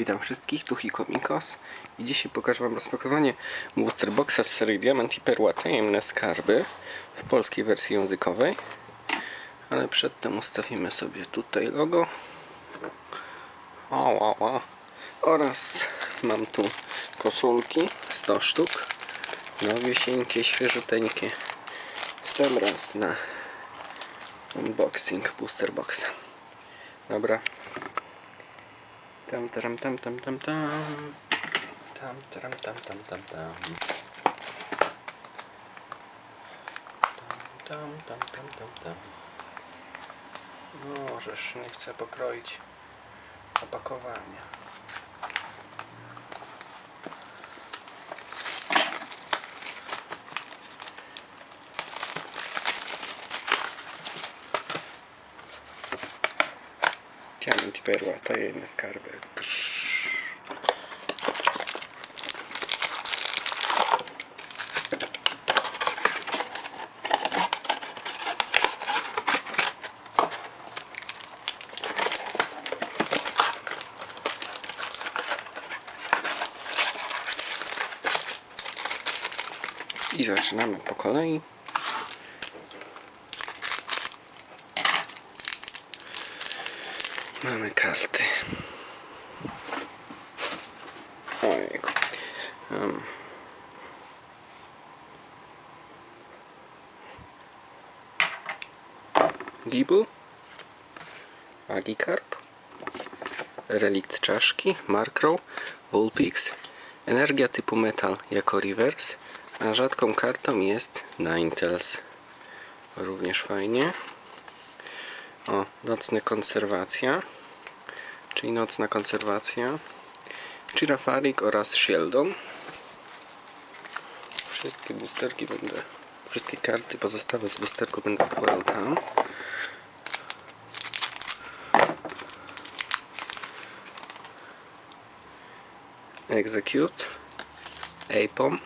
Witam wszystkich, tu Hiko Mikos i dzisiaj pokażę Wam rozpakowanie Booster Boxa z serii Diamant i Perła Tajemne Skarby w polskiej wersji językowej. Ale przedtem ustawimy sobie tutaj logo. O, o, o. oraz mam tu koszulki 100 sztuk. Nowiusieńkie, świeżuteńkie. Sam raz na unboxing Booster Boxa dobra tam, tam, tam, tam, tam, tam. Tam, tam, tam, tam, tam, tam. Tam, tam, tam, tam, tam. Żeż nie chcę pokroić opakowania. Diamant i perła, tajemne skarby. I zaczynamy po kolei. Mamy karty. Ojejku. Um. Gibel. Magikarp. Relikt czaszki. Markrow. Vulpix. Energia typu metal jako reverse. A rzadką kartą jest Ninetales. Również fajnie. O, nocny konserwacja, czyli nocna konserwacja, Chirafarik oraz Sheldon. Wszystkie boosterki będę, wszystkie karty pozostałe z boosterku będę odkładał tam. Execute, Apom,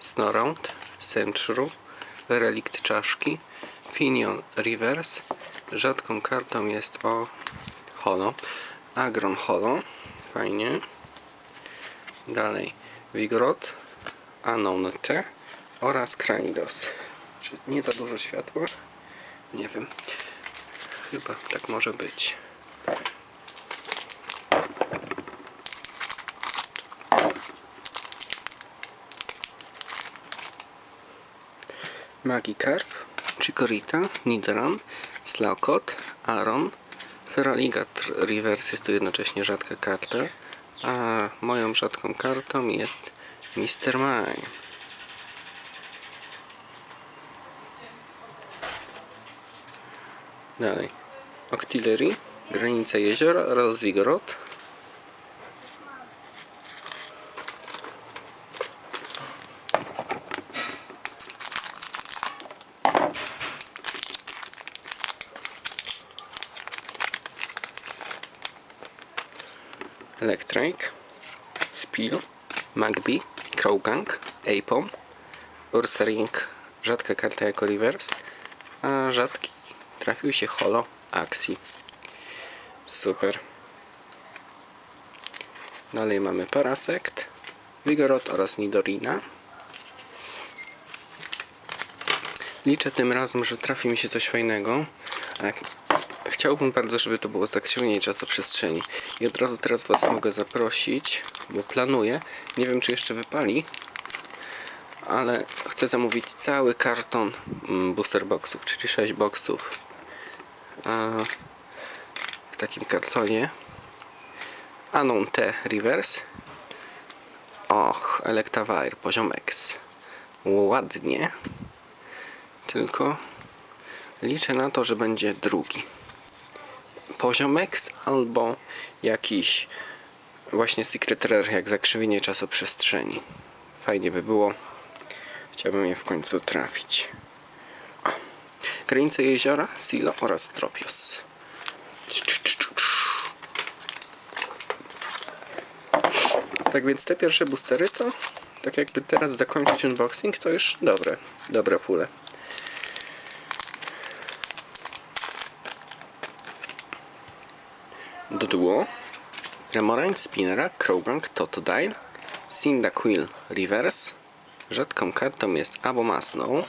Snoround, Centru, Relikt czaszki, Finion Reverse, Rzadką kartą jest o Holo, Agron Holo, fajnie. Dalej Vigorot, Unknown T oraz Kranidos. Czy nie za dużo światła? Nie wiem. Chyba tak może być. Magikarp, Chikorita, Nidoran, Slowcott, Aaron, Feraligat Reverse jest to jednocześnie rzadka karta, a moją rzadką kartą jest Mr. Mime. Dalej. Octillery, Granica Jeziora oraz Vigorot. Electric, Spill, Magby, Crowgang, Apom, Ursaring, rzadka karta jako reverse, a rzadki trafił się Holo Axi. Super. Dalej mamy Parasect, Vigorot oraz Nidorina. Liczę tym razem, że trafi mi się coś fajnego. Chciałbym bardzo, żeby to było zakrzywienie czasoprzestrzeni. I od razu teraz Was mogę zaprosić, bo planuję. Nie wiem, czy jeszcze wypali, ale chcę zamówić cały karton mm, booster boxów, czyli 6 boxów. W takim kartonie. Anon T Reverse. Och, Electivire, poziom X. Ładnie. Tylko liczę na to, że będzie drugi poziom X albo jakiś właśnie Secret Rare jak zakrzywienie czasoprzestrzeni. Fajnie by było. Chciałbym je w końcu trafić. O. Granice jeziora, Silo oraz Tropios. Tak więc te pierwsze boostery to tak jakby teraz zakończyć unboxing to już dobre, dobre pule. Remorain, Spinnera, Krogrank, Totodile, Cyndaquil Reverse. Rzadką kartą jest Abomasnow.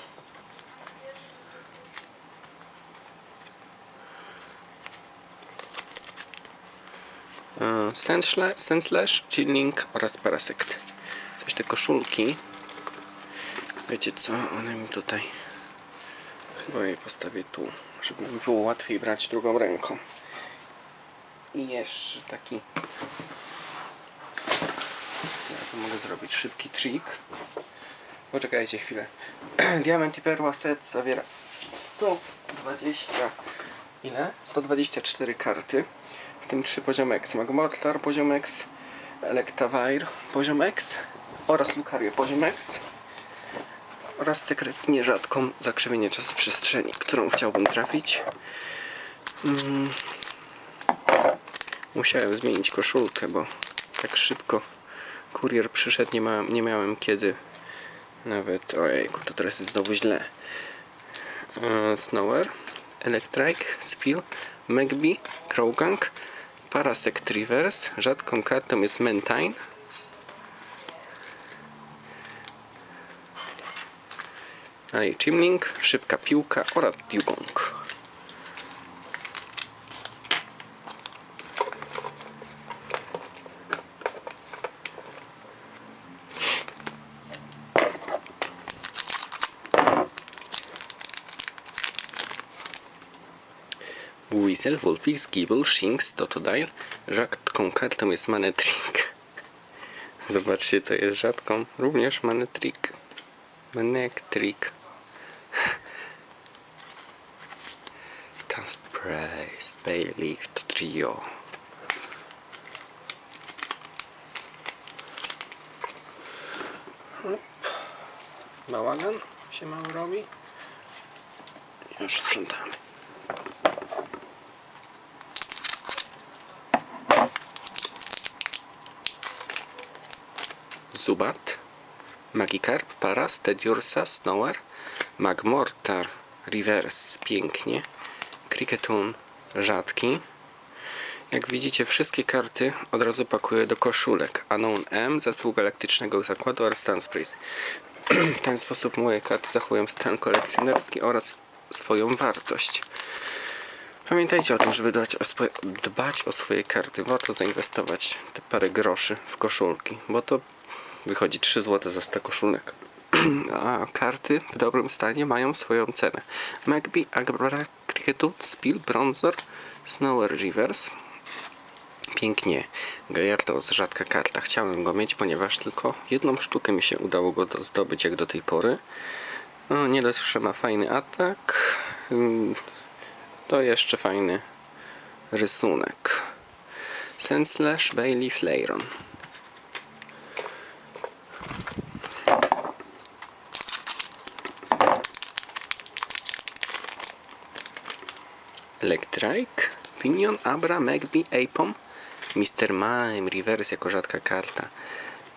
E, Senslash, Chilling oraz Parasect. Coś te koszulki. Wiecie co? One mi tutaj. Chyba je postawię tu, żeby mi było łatwiej brać drugą ręką. I jeszcze taki. Ja tu mogę zrobić? Szybki trik. Poczekajcie chwilę. Diament i perła set zawiera 120. Ile? 124 karty. W tym 3 poziom X. Magmortar poziom X, Electivire poziom X oraz Lucario poziom X oraz sekretnie rzadką zakrzywienie czasu przestrzeni, którą chciałbym trafić. Mm. Musiałem zmienić koszulkę, bo tak szybko kurier przyszedł, nie, ma, nie miałem kiedy nawet, ojejku, to teraz jest znowu źle. E, Snower, Electrike, Spill, Megby, Krowgang, Parasect Reverse, rzadką kartą jest Mentine, Dalej Chimling, Szybka Piłka oraz Dugong. Weasel, Vulpix, Gibble, Shinx, Totodile. Rzadką kartą jest Manetrik. Zobaczcie co jest rzadką. Również Manetrik. Manetrik. Task Price, trio. Hop. Bałagan się mało robi. Już sprzątamy. Zubat, Magikarp, Paras, Tediursa, Snower, Magmortar, Reverse, pięknie, Cricketun, rzadki. Jak widzicie, wszystkie karty od razu pakuję do koszulek. Unknown M, zespół galaktycznego zakładu oraz w ten sposób moje karty zachowują stan kolekcjonerski oraz swoją wartość. Pamiętajcie o tym, żeby dbać o, swoje, dbać o swoje karty. Warto zainwestować te parę groszy w koszulki, bo to wychodzi 3 zł za 100 koszulek. A karty w dobrym stanie mają swoją cenę. Magby, Agbara, Cricketut, Spill, Bronzor, Snower Rivers. Pięknie. Gajardos, rzadka karta. Chciałem go mieć, ponieważ tylko jedną sztukę mi się udało go do, zdobyć jak do tej pory. No, nie dość, że ma fajny atak. mm, To jeszcze fajny rysunek. Senslash, Bailey, Flayron. Electrike, Finion, Abra, Magby, Apom, Mr. Mime, Reverse jako rzadka karta.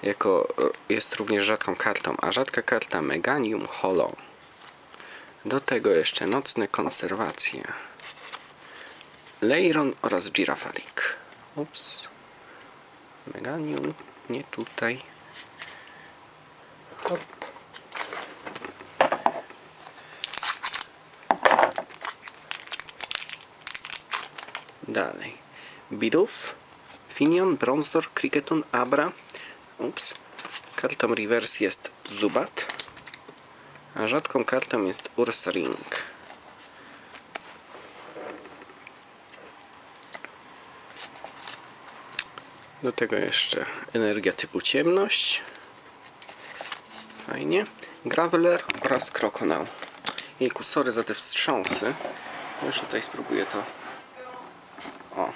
Jako, e, jest również rzadką kartą, a rzadka karta Meganium Hollow. Do tego jeszcze nocne konserwacje. Leiron oraz Girafarik. Ups. Meganium, nie tutaj. Hop. Dalej. Bidów, Finion, Bronzor, Cricketun, Abra. Ups. Kartą reverse jest Zubat. A rzadką kartą jest Ursaring. Do tego jeszcze energia typu ciemność. Fajnie. Graveler oraz Krokonał. Jejku, sorry za te wstrząsy. Już tutaj spróbuję to o.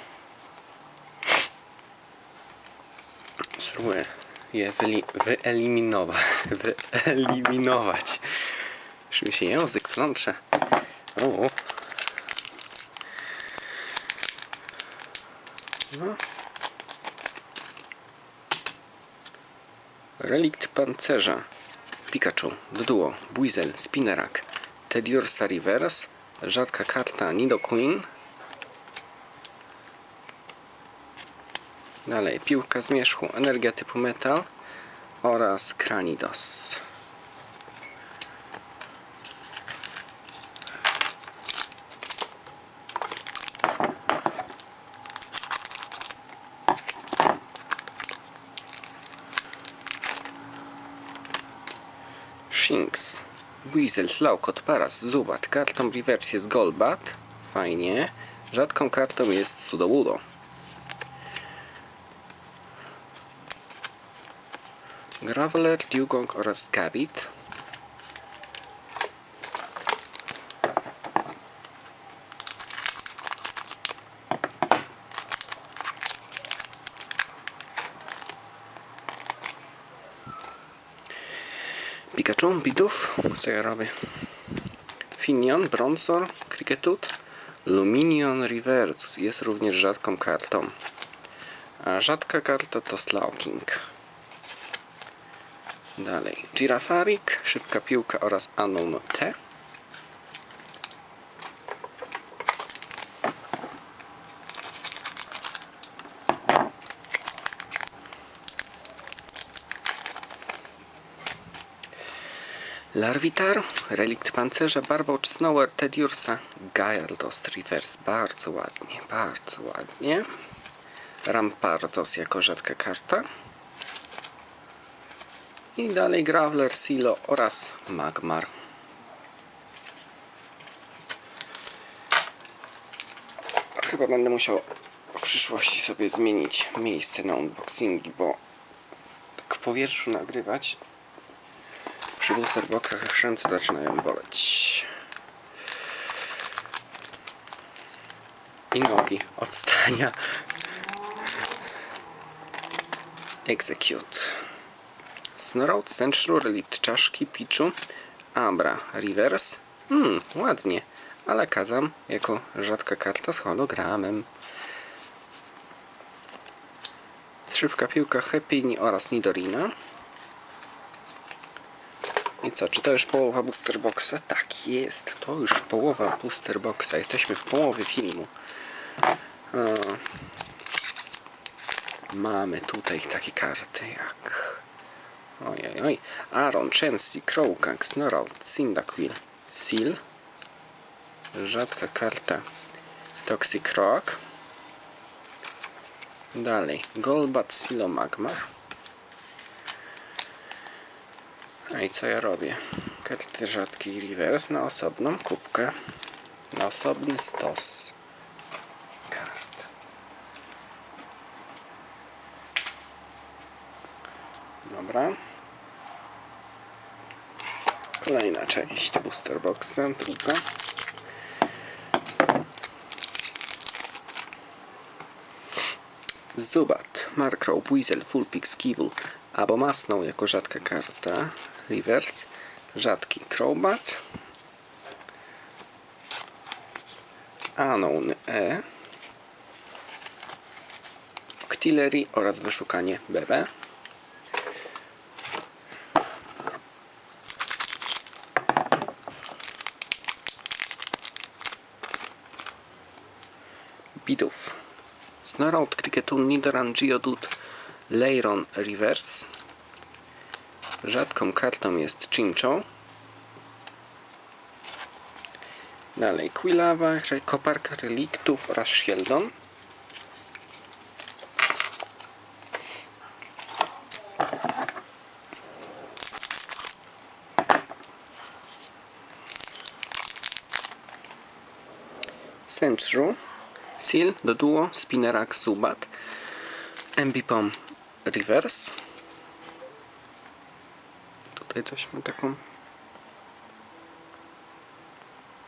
Spróbuję je wyeliminować. Wyeliminować. Już mi się język plącze. O. No. Relikt pancerza. Pikachu, Doduo, Buizel, Spinnerak, Tediursa Reverse, rzadka karta Nidoqueen, Dalej, piłka zmierzchu, energia typu metal oraz Kranidos. Shinx, Weasel, Slowcot, Paras, Zubat. Kartą reverse jest Golbat. Fajnie. Rzadką kartą jest Sudowudo. Graveler, Dugong oraz Gabit. Pikachu, Bidów, co ja robię? Finion, Bronzor, Cricketut, Luminion Reverse jest również rzadką kartą. A rzadka karta to Slowking. Dalej, Girafarik, Szybka Piłka oraz Unknown T. Larvitar, Relikt Pancerza, Barbocz, Snower, Tediursa, Gyarados Reverse. Bardzo ładnie, bardzo ładnie. Rampardos jako rzadka karta. I dalej Graveler, Silo oraz Magmar. Chyba będę musiał w przyszłości sobie zmienić miejsce na unboxingi, bo tak w powietrzu nagrywać przy boosterboxach ręce zaczynają boleć. I nogi od stania. Execute. Snowroad, Central, Relict, Czaszki, Pichu, Abra, Reverse. Hmm, ładnie. Ale Kazam jako rzadka karta z hologramem. Szybka piłka Happy oraz Nidorina. I co, czy to już połowa booster boxa? Tak, jest. To już połowa booster boxa. Jesteśmy w połowie filmu. O. Mamy tutaj takie karty jak... Ojej, oj. Aaron, Chansey, Crowgang, Snorlax, Cyndaquil, Seal. Rzadka karta. Toxic Rock. Dalej. Golbat, Silomagma. A i co ja robię? Karty rzadkiej reverse na osobną kubkę. Na osobny stos. Kart. Dobra. Kolejna część booster boxa, druga. Zubat, Markrow, Weasel, Fullpix, Kibble, Abomasną jako rzadka karta. Reverse, rzadki Crowbat. Unknown E. Octillery oraz wyszukanie BB. Bidów. Snarled, Cricketun, Nidoran, Geodude, Leiron Reverse. Rzadką kartą jest Chinchou. Dalej Quilava, koparka reliktów oraz Sheldon. Sentru, Seal, Doduo, Spinnerak, Zubat, Ambipom Reverse. Tutaj coś ma taką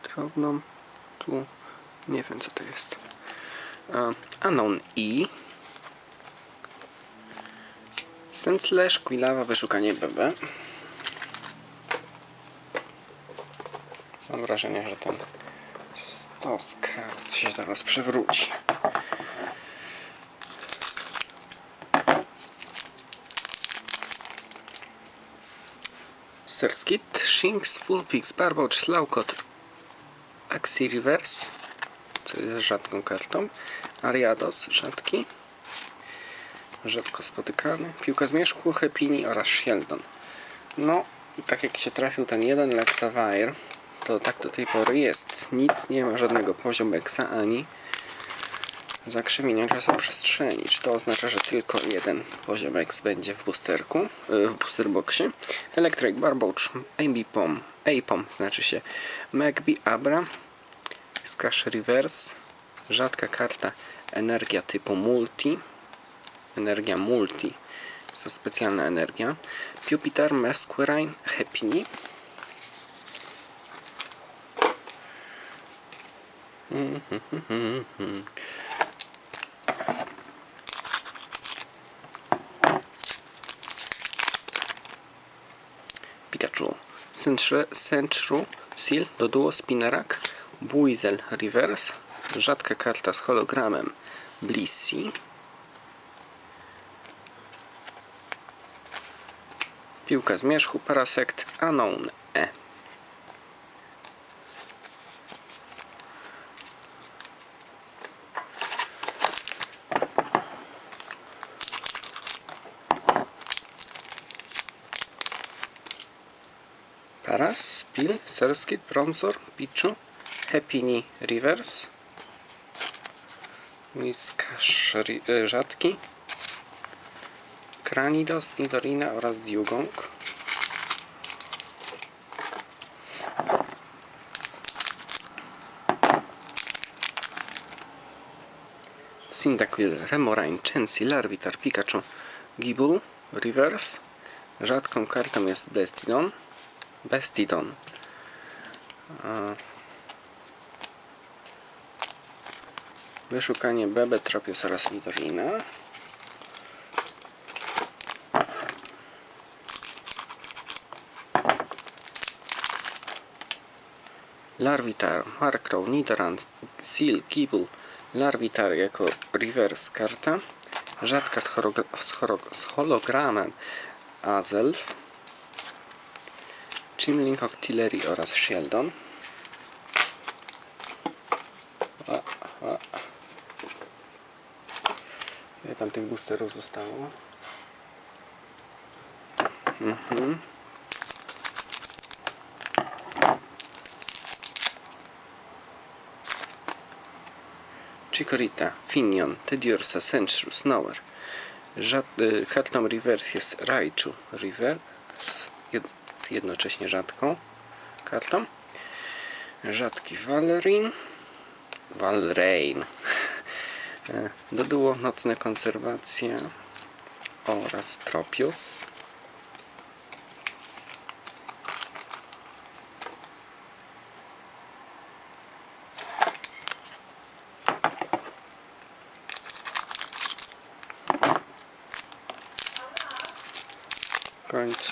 drobną, tu nie wiem co to jest. Unknown E. Sentlash, Quilawa, wyszukanie BB. Mam wrażenie, że ten stos kart się zaraz przewróci. Serskit, Shinx, Fullpix, Barbocz, Slowcot, Axi Reverse, co jest rzadką kartą, Ariados, rzadki, rzadko spotykany. Piłka zmierzchu, Hepini oraz Sheldon. No, tak jak się trafił ten jeden Lactavire, to tak do tej pory jest. Nic nie ma żadnego poziomu eksa ani zakrzywienia czasoprzestrzeni. Czy to oznacza, że tylko jeden poziom X będzie w boosterku, y, w booster boxie? Electric Barboach, AB-Pom, A-Pom znaczy się Magby Abra, Scash Reverse, rzadka karta energia typu multi, energia multi, to specjalna energia, Jupiter Mesquerine Happy, Pikachu, Centru Seal do duo Spinarak, Buizel Reverse, rzadka karta z hologramem Blissey, Piłka zmierzchu, Parasect, Unknown E. Paras, Spil, Serskit, Bronzor, Pichu, Happiny Reverse, Whiskash ri- y, rzadki, Kranidos, Nidorina oraz Dugong. Cyndaquil, Remorain, Chansey, Larvitar, Pikachu, Gible, Reverse. Rzadką kartą jest Bestidon. Bestidon. Wyszukanie Bebe, Tropius oraz Nidorina. Larvitar, Markrow, Nidorant, Seal, Kibble, Larvitar jako reverse karta. Rzadka z, z, z hologramem Azelf. Chimlink, Octillery oraz Sheldon. A, a. Ile tam tych boosterów zostało? Mhm. Chikorita, Finion, Teddiursa, Sentry, Snower. Rzad, y, reverse jest Raichu. Reverse jed, jednocześnie rzadką kartą. Rzadki Valerin. Valrein. E, Do duo Nocne Konserwacja oraz Tropius.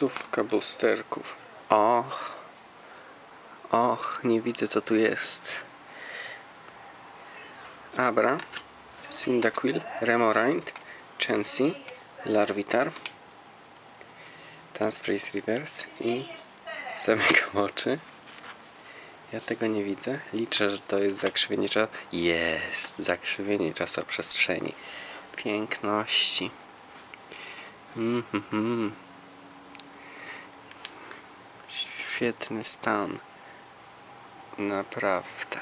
Końcówka boosterków. Och. Och, nie widzę co tu jest. Abra, Cyndaquil, Remoraint, Chansey, Larvitar, Tansprace Reverse i zamykam oczy. Ja tego nie widzę. Liczę, że to jest zakrzywienie czasu. Jest! Zakrzywienie czasoprzestrzeni. Piękności. Mhm. Świetny stan. Naprawdę.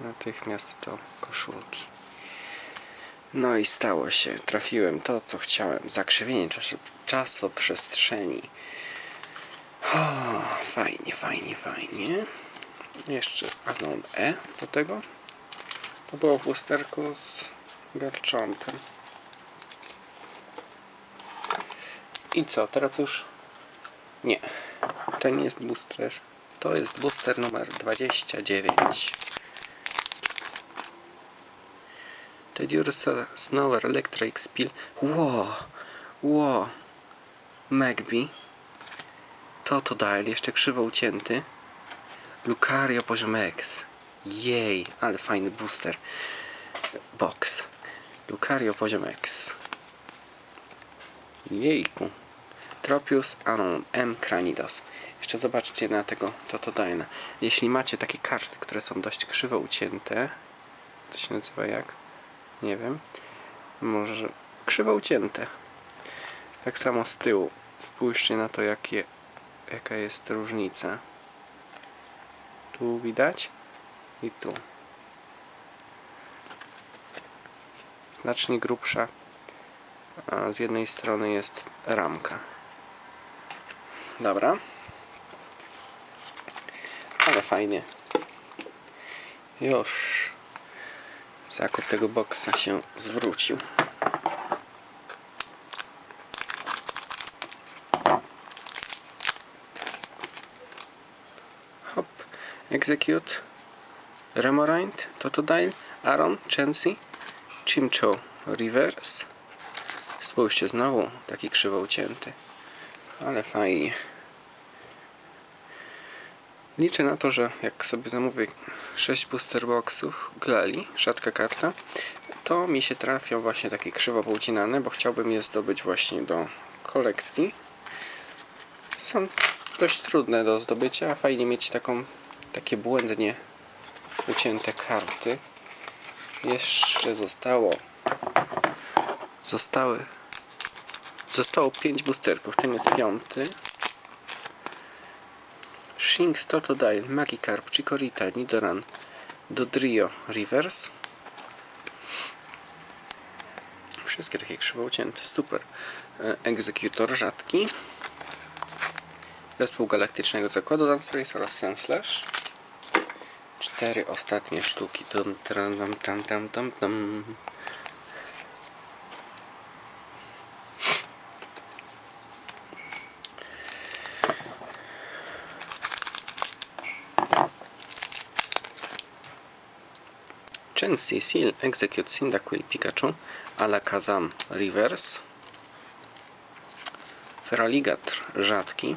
Natychmiast do koszulki. No i stało się. Trafiłem to, co chciałem. Zakrzywienie czasu, czasoprzestrzeni. O, fajnie, fajnie, fajnie. Jeszcze Anon E do tego. To było w lusterku z garczątem. I co, teraz już... Nie, to nie jest booster. To jest booster numer 29. Teddiursa, Snower, Electric Spill. Ło, ło. Magby. Totodile, jeszcze krzywo ucięty. Lucario poziom X. Jej, ale fajny booster. Box. Lucario poziom X. Jejku. Tropius Anon M. Cranidos. Jeszcze zobaczcie na tego Totodile. Jeśli macie takie karty, które są dość krzywo ucięte, to się nazywa jak? Nie wiem. Może krzywo ucięte. Tak samo z tyłu. Spójrzcie na to, jakie, jaka jest różnica. Tu widać i tu. Znacznie grubsza. A z jednej strony jest ramka. Dobra. Ale fajnie. Już. Zakup tego boksa się zwrócił. Hop. Execute. Remorind. Totodile. Aaron. Chancy. Chimcho. Reverse. Spójrzcie znowu. Taki krzywo ucięty. Ale fajnie. Liczę na to, że jak sobie zamówię 6 booster boxów Glali, rzadka karta, to mi się trafią właśnie takie krzywo poucinane, bo chciałbym je zdobyć właśnie do kolekcji. Są dość trudne do zdobycia, a fajnie mieć taką, takie błędnie ucięte karty. Jeszcze zostało zostały zostało 5 boosterków, ten jest piąty. Shinx, Totodile, Magikarp, Chikorita, Nidoran, Dodrio, Reverse. Wszystkie takie krzywo ucięte, super. E, Egzekutor rzadki. Zespół Galaktycznego Zakładu Dunspace oraz Senslash. Cztery ostatnie sztuki. Tam, tam, tam, tam, tam. Chansey, Seal, Execute, Cyndaquil, Pikachu, Alakazam, Reverse, Feraligatr, rzadki,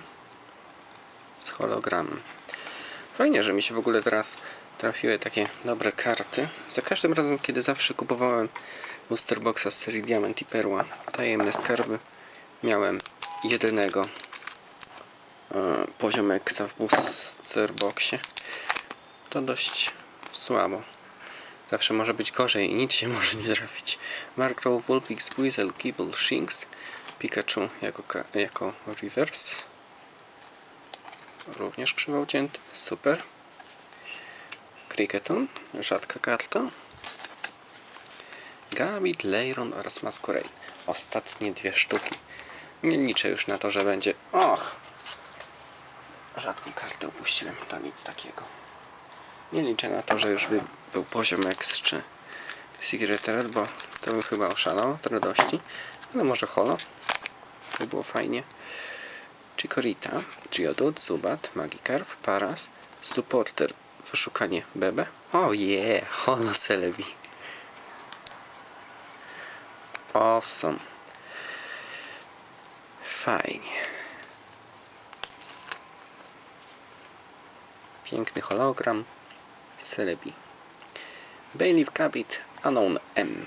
z hologramem. Fajnie, że mi się w ogóle teraz trafiły takie dobre karty. Za każdym razem, kiedy zawsze kupowałem booster boxa z serii Diament i Perła, tajemne skarby, miałem jedynego e, poziom eksa w booster boxie. To dość słabo. Zawsze może być gorzej i nic się może nie trafić. Markrow, Vulpix, Weasel, Kibble, Shinx, Pikachu jako, jako reverse. Również krzywo ucięty. Super. Cricketon, rzadka karta. Gambit, Leiron oraz Masquerade. Ostatnie dwie sztuki. Nie liczę już na to, że będzie... Och! Rzadką kartę upuściłem, to nic takiego. Nie liczę na to, że już by był poziom X czy Secret Red, bo to bym chyba oszalał z radości. Ale może holo. By było fajnie. Chikorita, Geodude, Zubat, Magikarp, Paras, Supporter, Wyszukanie Bebe. O yeah, holo Celebi. Awesome. Fajnie. Piękny hologram. Celebi. Bailiff Cabit Unknown M.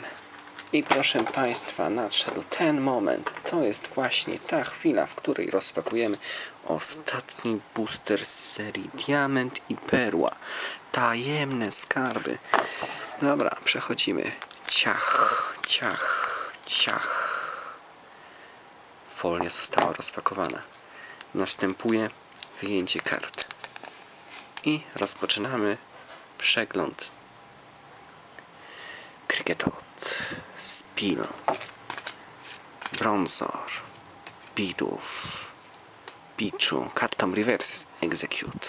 I proszę Państwa, nadszedł ten moment. To jest właśnie ta chwila, w której rozpakujemy ostatni booster z serii Diament i Perła. Tajemne skarby. Dobra, przechodzimy. Ciach, ciach, ciach. Folia została rozpakowana. Następuje wyjęcie kart. I rozpoczynamy przegląd. Kriketot, Spil, Bronzor, Bidów, Pichu, kartą Reverse Execute.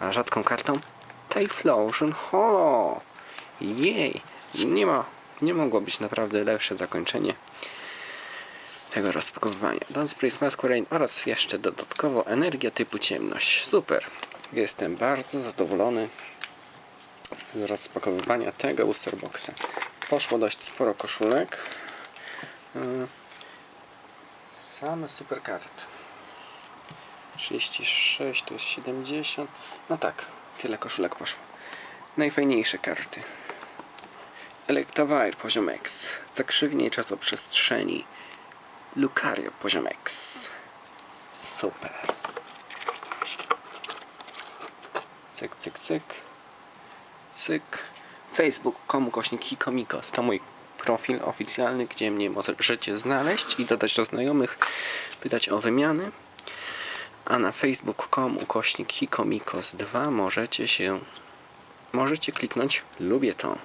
A rzadką kartą Typhlosion Holo. Jej, nie ma, nie mogło być naprawdę lepsze zakończenie tego rozpakowywania. Dunspace Masquerade oraz jeszcze dodatkowo energia typu ciemność. Super. Jestem bardzo zadowolony z rozpakowywania tego booster boxa. Poszło dość sporo koszulek. Yy, Same super karty. 36, to jest 70. No tak, tyle koszulek poszło. Najfajniejsze karty. Electivire poziom X. Zakrzywnie czasoprzestrzeni. Lucario poziom X. Super. Cyk, cyk, cyk. Cyk. Facebook.com kośnik Hikomikos. To mój profil oficjalny, gdzie mnie możecie znaleźć i dodać do znajomych, pytać o wymiany. A na facebook.com ukośnik hikomikos2 możecie się możecie kliknąć lubię to.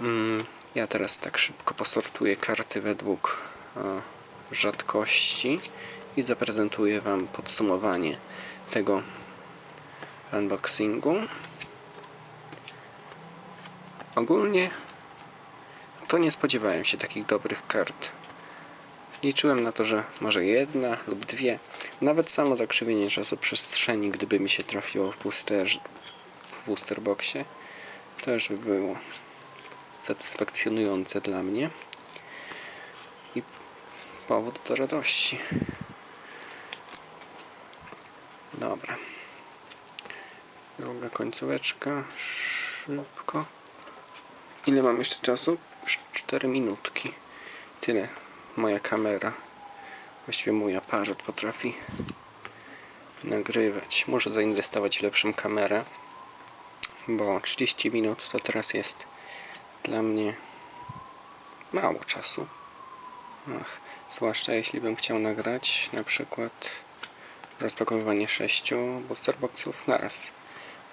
Mm, ja teraz tak szybko posortuję karty według e, rzadkości i zaprezentuję Wam podsumowanie tego unboxingu. Ogólnie to nie spodziewałem się takich dobrych kart. Liczyłem na to, że może jedna lub dwie. Nawet samo zakrzywienie czasoprzestrzeni, gdyby mi się trafiło w, boosterze, w booster boxie, też by było satysfakcjonujące dla mnie i powód do radości. Dobra. Druga końcóweczka. Szybko. Ile mam jeszcze czasu? 4 minutki. Tyle moja kamera, właściwie mój aparat potrafi nagrywać. Muszę zainwestować w lepszą kamerę, bo 30 minut to teraz jest dla mnie mało czasu. Ach, zwłaszcza jeśli bym chciał nagrać na przykład rozpakowywanie sześciu booster boxów naraz.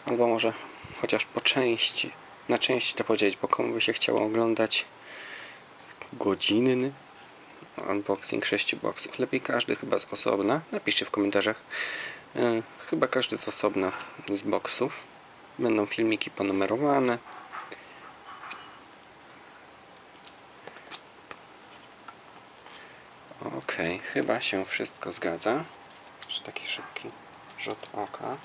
Albo może chociaż po części, na części to podzielić, bo komu by się chciało oglądać godzinny unboxing sześciu boxów. Lepiej każdy chyba z osobna. Napiszcie w komentarzach. E, chyba każdy z osobna z boxów. Będą filmiki ponumerowane. Ok, chyba się wszystko zgadza. Taki szybki rzut oka.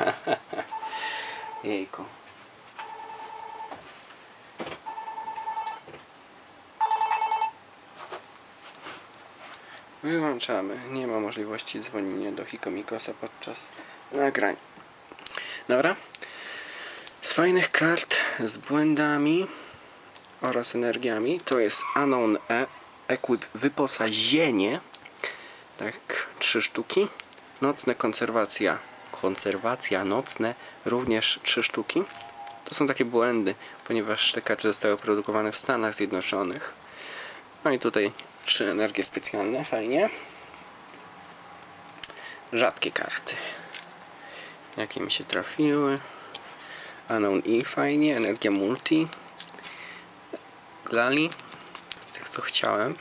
Jejku. Wyłączamy. Nie ma możliwości dzwonienia do Hikomikosa podczas nagrań. Dobra. Z fajnych kart, z błędami oraz energiami to jest Anon E Equip wyposażenie. Tak, trzy sztuki. Nocne konserwacja. Konserwacja nocne również trzy sztuki. To są takie błędy, ponieważ te karty zostały produkowane w Stanach Zjednoczonych. No i tutaj trzy energie specjalne, fajnie. Rzadkie karty. Jakie mi się trafiły. Anon E fajnie, energia multi. Glali. Z tych co chciałem.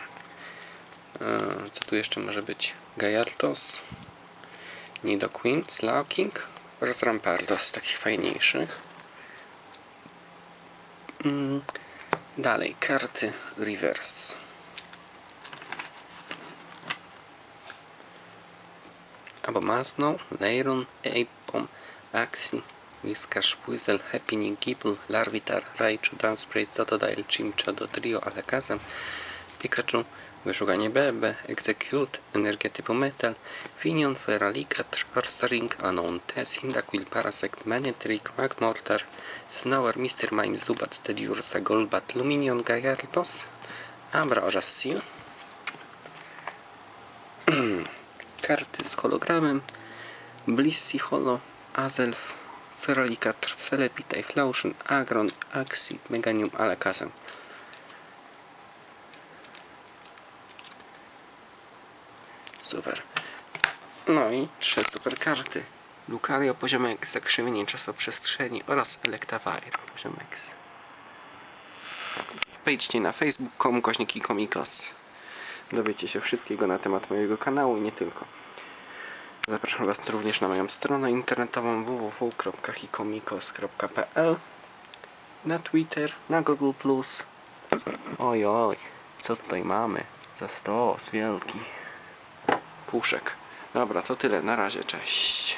E, Co tu jeszcze może być? Gallardos. Nido Queen, Slowking oraz Rampardos z takich fajniejszych. Mm, Dalej, karty reverse. Albo Masno, Leiron, Apom, Axi, Whiskas, Płyzel, Happening, Gibble, Larvitar, Raichu, Dunsprace, Totodile, Chimchado, Trio, Alakazam, Pikachu, Wyszukanie BB, Execute, Energia typu Metal, Finion, Feraligat, Corsaring, Unknown, Tess, Cyndaquil, Parasect, Manectric, Magmortar, Snower, Mr. Mime, Zubat, Tediursa, Golbat, Luminion, Gyarados, Abra oraz Seal. Karty z hologramem, Blissey Holo, Azelf, Feralicat, Celebi, Typhlosion, Agron, Axi, Meganium, Alakazam. Super. No i trzy super karty. Lucario poziomek, zakrzywienie czasoprzestrzeni oraz Electavire poziomek. Wejdźcie na facebook.com kośniki komikos. Dowiecie się wszystkiego na temat mojego kanału i nie tylko. Zapraszam Was również na moją stronę internetową www.hikomikos.pl Na Twitter, na Google+. Oj, oj, co tutaj mamy? Za stos wielki puszek. Dobra, to tyle. Na razie, cześć.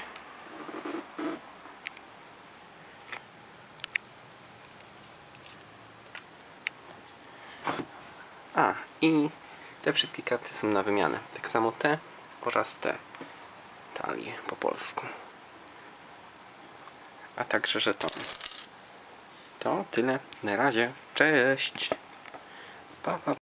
A, i te wszystkie karty są na wymianę. Tak samo te oraz te talie po polsku. A także żeton. To tyle. Na razie. Cześć. Pa, pa.